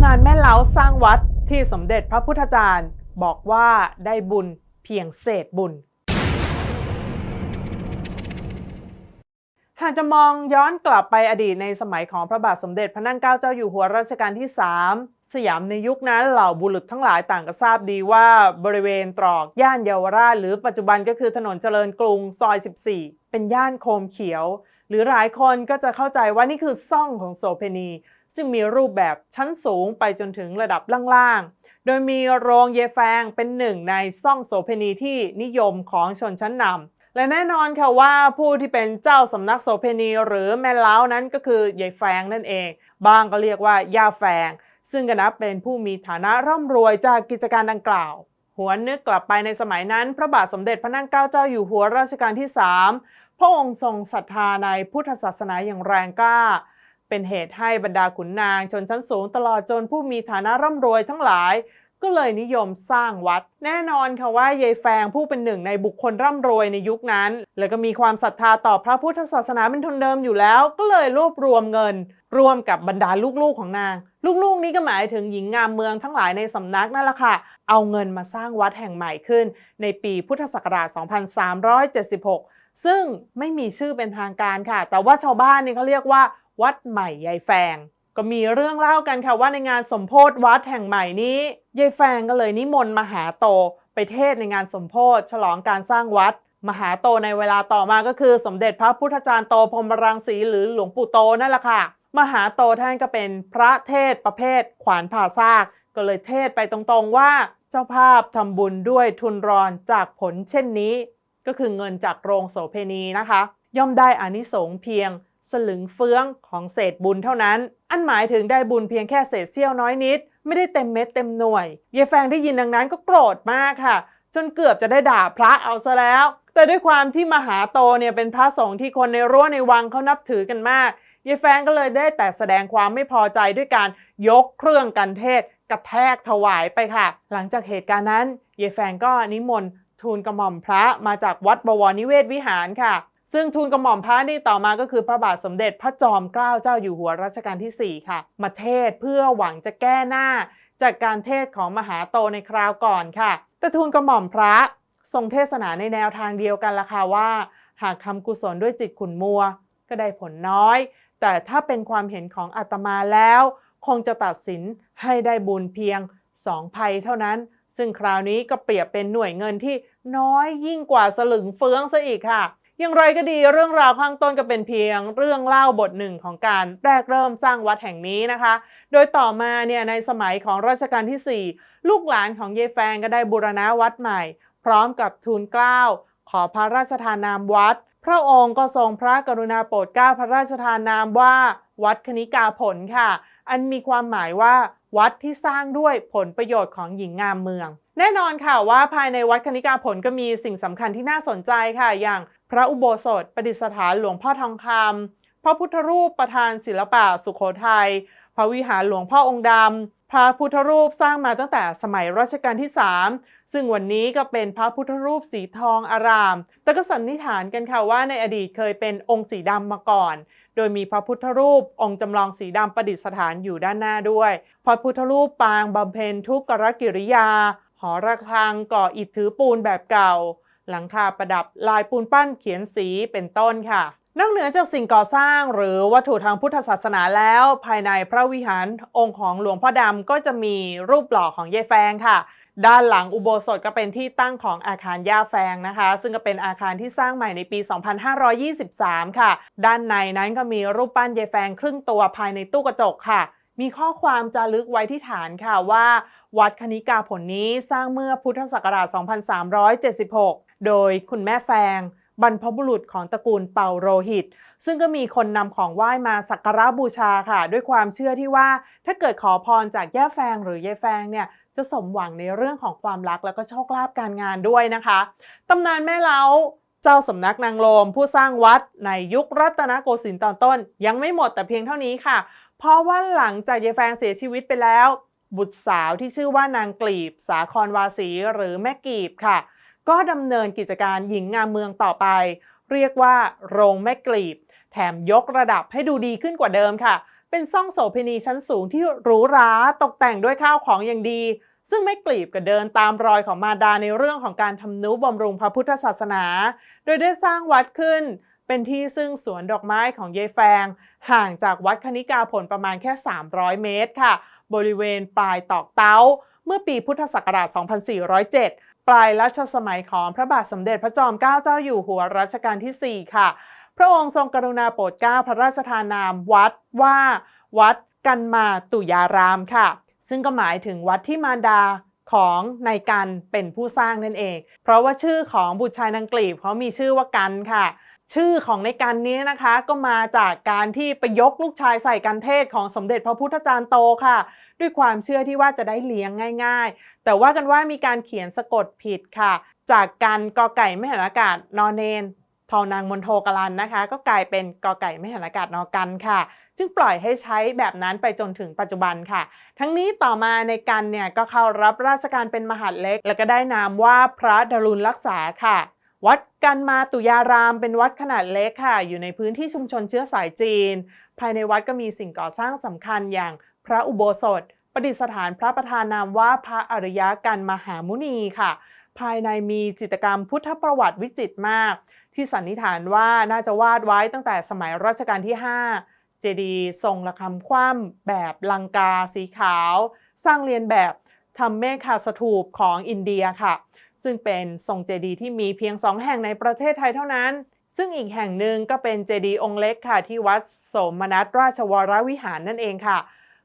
ำนานแม่เล้าสร้างวัดที่สมเด็จพระพุทธจารย์ บอกว่าได้บุญเพียงเศษบุญ หากจะมองย้อนกลับไปอดีตในสมัยของพระบาทสมเด็จพระนั่งเกล้าเจ้าอยู่หัวรัชกาลที่ 3 สยามในยุคนั้นเหล่าบุรุษทั้งหลายต่างก็ทราบดีว่าบริเวณตรอกย่านเยาวราช หรือปัจจุบันก็คือถนนเจริญกรุงซอย 14 เป็นย่านโคมเขียว หรือหลายคนก็จะเข้าใจว่านี่คือซ่องของโสเพณี ซึ่งมีรูปแบบชั้นสูงไปจนถึงระดับล่างๆ โดยมีโรงเยแฟงเป็นหนึ่งในซ่องโสเพณีที่นิยมของชนชั้นนำและแน่นอนค่ะว่าผู้ที่เป็นเจ้าสำนักโสเพณีหรือแม่เล้านั้นก็คือยายแฟงนั่นเอง บางก็เรียกว่าย่าแฟง ซึ่งก็นับเป็นผู้มีฐานะร่ำรวยจากกิจการดังกล่าวหัวนึกกลับไปในสมัยนั้น พระบาทสมเด็จพระนั่งเกล้าเจ้าอยู่หัวรัชกาลที่ 3 พระองค์ทรงศรัทธาในพุทธศาสนาอย่างแรงกล้า เป็นเหตุให้บรรดาขุนนางชนชั้นสูงตลอดจนผู้มีฐานะร่ำรวยทั้งหลาย ก็เลยนิยมสร้างวัด แน่นอนค่ะว่ายายแฟงผู้เป็นหนึ่งในบุคคลร่ำรวยในยุคนั้น แล้วก็มีความศรัทธาต่อพระพุทธศาสนาเป็นทุนเดิมอยู่แล้ว ก็เลยรวบรวมเงินรวมกับบรรดาลูกๆของนาง ลูกๆ นี้ก็หมายถึงหญิงงามเมืองทั้งหลายในสำนักนั่นแหละค่ะ เอาเงินมาสร้างวัดแห่งใหม่ขึ้น ในปีพุทธศักราช 2376 ซึ่งไม่มีชื่อเป็นทางการค่ะ แต่ว่าชาวบ้านนี่เขาเรียกว่าวัดใหม่ยายแฟง ก็มีเรื่องเล่ากันค่ะว่าในงานสมโพธิวัดแห่งใหม่นี้ยายแฟงก็เลยนิมนต์มหาโต ไปเทศในงานสมโพธิฉลองการสร้างวัด มหาโตในเวลาต่อมาก็คือ สมเด็จพระพุทธจารย์โตพรมรังสีหรือหลวงปู่โตนั่นแหละค่ะ มหาโตท่านก็เป็นพระเทศประเภท ขวานผ่าซากก็เลยเทศไปตรงๆว่าเจ้าภาพทำบุญด้วยทุนรอนจากผลเช่นนี้ ก็คือเงินจากโรงโสเพณีนะคะ ย่อมได้อานิสงส์เพียง สลึงเฟื้องของเศษบุญเท่านั้น อันหมายถึงได้บุญเพียงแค่เศษเสี้ยวน้อยนิด ไม่ได้เต็มเม็ดเต็มหน่วยเยายแฟงได้ยินดังนั้นก็โกรธมากค่ะ จนเกือบจะได้ด่าพระเอาซะแล้ว แต่ด้วยความที่มหาโตเนี่ยเป็นพระสงฆ์ที่คนในรั้วในวังเขานับถือกันมากยายแฟงก็เลยได้แต่แสดงความไม่พอใจด้วยการยกเครื่องกันเทศกระแทกถวายไปค่ะ หลังจากเหตุการณ์นั้นยายแฟงก็นิมนต์ทูลกระหม่อมพระมาจากวัดบวรนิเวศวิหารค่ะ ซึ่งทูลกระหม่อมพระนี่ต่อมาก็คือพระบาทสมเด็จพระจอมเกล้าเจ้าอยู่หัวรัชกาลที่ 4 ค่ะ มาเทศเพื่อหวังจะแก้หน้า จากการเทศของมหาโตในคราวก่อนค่ะ แต่ทูลกระหม่อมพระทรงเทศนาในแนวทางเดียวกันละค่ะว่า หากทำกุศลด้วยจิตขุนมัว ก็ได้ผลน้อย แต่ถ้าเป็นความเห็นของอาตมาแล้ว คงจะตัดสินให้ได้บุญเพียงสองภัยเท่านั้น ซึ่งคราวนี้ก็เปรียบเป็นหน่วยเงินที่น้อยยิ่งกว่าสลึงเฟืองซะอีกค่ะ อย่างไรก็ดีเรื่องราวข้างต้นก็เป็นเพียงเรื่องเล่าบทหนึ่งของการแรกเริ่มสร้างวัดแห่งนี้นะคะ โดยต่อมาเนี่ยในสมัยของรัชกาลที่ 4 ลูกหลานของเยายแฟงก็ได้บูรณะวัดใหม่ พร้อมกับทูลเกล้าขอพระราชทานนามวัด พระองค์ก็ทรงพระกรุณาโปรดเกล้าพระราชทานนามว่าวัดคณิกาผลค่ะ อันมีความหมายว่าวัดที่สร้างด้วยผลประโยชน์ของหญิงงามเมือง แน่นอนค่ะว่าภายในวัดคณิกาผลก็มีสิ่งสำคัญที่น่าสนใจค่ะ อย่าง พระอุโบสถประดิษฐานหลวงพ่อทองคำพระพุทธรูปประธานศิลปะสุขโขทัยพระวิหารหลวงพ่อองค์ดำพระพุทธรูปสร้างมาตั้งแต่สมัยรัชกาลที่ 3 ซึ่งวันนี้ก็เป็นพระพุทธรูปสีทองอาราม แต่ก็สันนิษฐานกันค่ะว่าในอดีตเคยเป็นองค์สีดำมาก่อน โดยมีพระพุทธรูปองค์จำลองสีดำประดิษฐานอยู่ด้านหน้าด้วย พระพุทธรูปปางบำเพ็ญทุกขกิริยา หอระฆังก่ออิฐถือปูนแบบเก่า หลังคาประดับลายปูนปั้นเขียนสีเป็นต้นค่ะ นอกเหนือจากสิ่งก่อสร้างหรือวัตถุทางพุทธศาสนาแล้ว ภายในพระวิหารองค์ของหลวงพ่อดำก็จะมีรูปหล่อของเยายแฟงค่ะ ด้านหลังอุโบสถก็เป็นที่ตั้งของอาคารย่าแฟงนะคะ ซึ่งก็เป็นอาคารที่สร้างใหม่ในปี 2523 ค่ะ ด้านในนั้นก็มีรูปปั้นเยายแฟงครึ่งตัวภายในตู้กระจกค่ะมีข้อความจารึกไว้ที่ฐานค่ะว่า วัดคณิกาผลนี้สร้างเมื่อพุทธศักราช 2376 โดยคุณแม่แฟง บรรพบุรุษของตระกูลเป่าโรหิต ซึ่งก็มีคนนำของไหว้มาสักการะบูชาค่ะ ด้วยความเชื่อที่ว่าถ้าเกิดขอพรจากย่าแฟงหรือยายแฟงเนี่ยจะสมหวังในเรื่องของความรักแล้วก็โชคลาภการงานด้วยนะคะตำนานแม่เล้าเจ้าสำนักนางโลมผู้สร้างวัดในยุครัตนโกสินทร์ตอนต้น ยังไม่หมดแต่เพียงเท่านี้ค่ะ เพราะว่าหลังจากยายแฟงเสียชีวิตไปแล้ว บุตรสาวที่ชื่อว่านางกลีบ สาครวาสีหรือแม่กลีบค่ะ ก็ดำเนินกิจการหญิงงามเมืองต่อไป เรียกว่าโรงแม่กลีบ แถมยกระดับให้ดูดีขึ้นกว่าเดิมค่ะ เป็นซ่องโสเภณีชั้นสูงที่หรูหราตกแต่งด้วยข้าวของอย่างดี ซึ่งไม่กลีบกับเดินตามรอยของมาดาในเรื่องของการทำนุบำรุงพระพุทธศาสนา โดยได้สร้างวัดขึ้นเป็นที่ซึ่งสวนดอกไม้ของเยายแฟง ห่างจากวัดคณิกาผลประมาณแค่ 300 เมตรค่ะ บริเวณปลายตอกเต้า เมื่อปีพุทธศักราช 2407 ปลายรัชสมัยของพระบาทสมเด็จพระจอมเกล้าเจ้าอยู่หัวรัชกาลที่ 4 ค่ะ พระองค์ทรงกรุณาโปรดเกล้าพระราชทานนามวัดว่า วัดกันมาตุยารามค่ะ ซึ่งก็หมายถึงวัดที่มารดาของนายกันเป็นผู้สร้างนั่นเอง เพราะว่าชื่อของบุตรชายนางกลีบเขามีชื่อว่ากันค่ะ ชื่อของในกันนี้นะคะ ก็มาจากการที่ไปยกลูกชายใส่กันเทศของสมเด็จพระพุทธจารย์โตค่ะ ด้วยความเชื่อที่ว่าจะได้เลี้ยงง่าย ๆ แต่ว่ากันว่ามีการเขียนสะกดผิดค่ะ จากกันกอไก่ไม่หันอากาศนอนเนนทอนางมนโทกลันนะคะ ก็กลายเป็นกอไก่ไม่หันอากาศนอกันค่ะ จึงปล่อยให้ใช้แบบนั้นไปจนถึงปัจจุบันค่ะ ทั้งนี้ต่อมาในกันเนี่ยก็เข้ารับราชการเป็นมหาดเล็ก แล้วก็ได้นามว่าพระดรุณรักษาค่ะ วัดกันมาตุยารามเป็นวัดขนาดเล็กค่ะ อยู่ในพื้นที่ชุมชนเชื้อสายจีน ภายในวัดก็มีสิ่งก่อสร้างสำคัญอย่างพระอุโบสถ ประดิษฐานพระประธานนามว่าพระอริยกันมหามุนีค่ะ ภายในมีจิตรกรรมพุทธประวัติวิจิตรมาก ที่สันนิษฐานว่าน่าจะวาดไว้ตั้งแต่สมัยรัชกาลที่ 5 เจดีย์ทรงระคำคว่ำแบบลังกาสีขาว สร้างเรียนแบบทำเมฆาสถูปของอินเดียค่ะ ซึ่งเป็นทรงเจดีย์ที่มีเพียงสองแห่งในประเทศไทยเท่านั้น ซึ่งอีกแห่งหนึ่งก็เป็นเจดีย์องค์เล็กค่ะที่วัดสมนัสราชวรวิหารนั่นเองค่ะ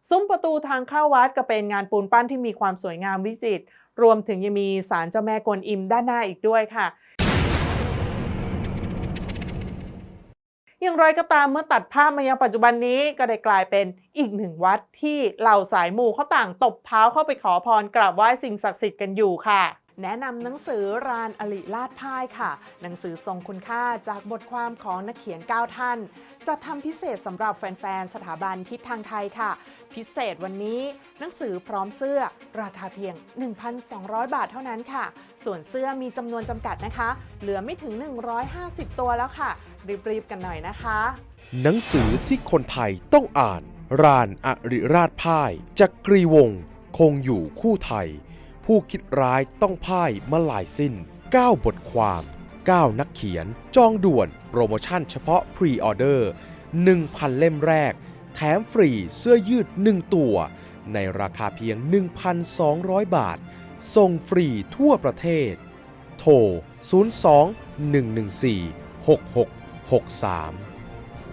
ซุ้มประตูทางเข้าวัดก็เป็นงานปูนปั้นที่มีความสวยงามวิจิตร รวมถึงยังมีศาลเจ้าแม่กวนอิมด้านหน้าอีกด้วยค่ะอย่างไรก็ตามเมื่อตัดภาพมายังปัจจุบันนี้ก็ได้กลายเป็นอีกหนึ่งวัดที่เหล่าสายมูเขาต่างตบเท้าเข้าไปขอพรกราบไหว้สิ่งศักดิ์สิทธิ์กันอยู่ค่ะ แนะนำหนังสือรานอลิลาดพ่ายค่ะ หนังสือทรงคุณค่าจากบทความของนักเขียน 9 ท่าน จะทำพิเศษสำหรับแฟน ๆ สถาบันทิศทางไทยค่ะ พิเศษวันนี้หนังสือพร้อมเสื้อราคาเพียง 1,200 บาทเท่านั้นค่ะ ส่วนเสื้อมีจำนวนจำกัดนะคะ เหลือไม่ถึง 150 ตัวแล้วค่ะ รีบๆ กันหน่อยนะคะ หนังสือที่คนไทยต้องอ่าน รานอริราชพ่าย จากกรีวงศ์คงอยู่คู่ไทย ผู้คิดร้ายต้องพ่ายมาลายสิ้น 9 บทความ 9 นักเขียน จองด่วนโปรโมชั่นเฉพาะพรีออเดอร์ 1,000 เล่มแรก แถมฟรีเสื้อยืด 1 ตัว ในราคาเพียง 1,200 บาท ส่งฟรีทั่วประเทศ โทร 02 114 6663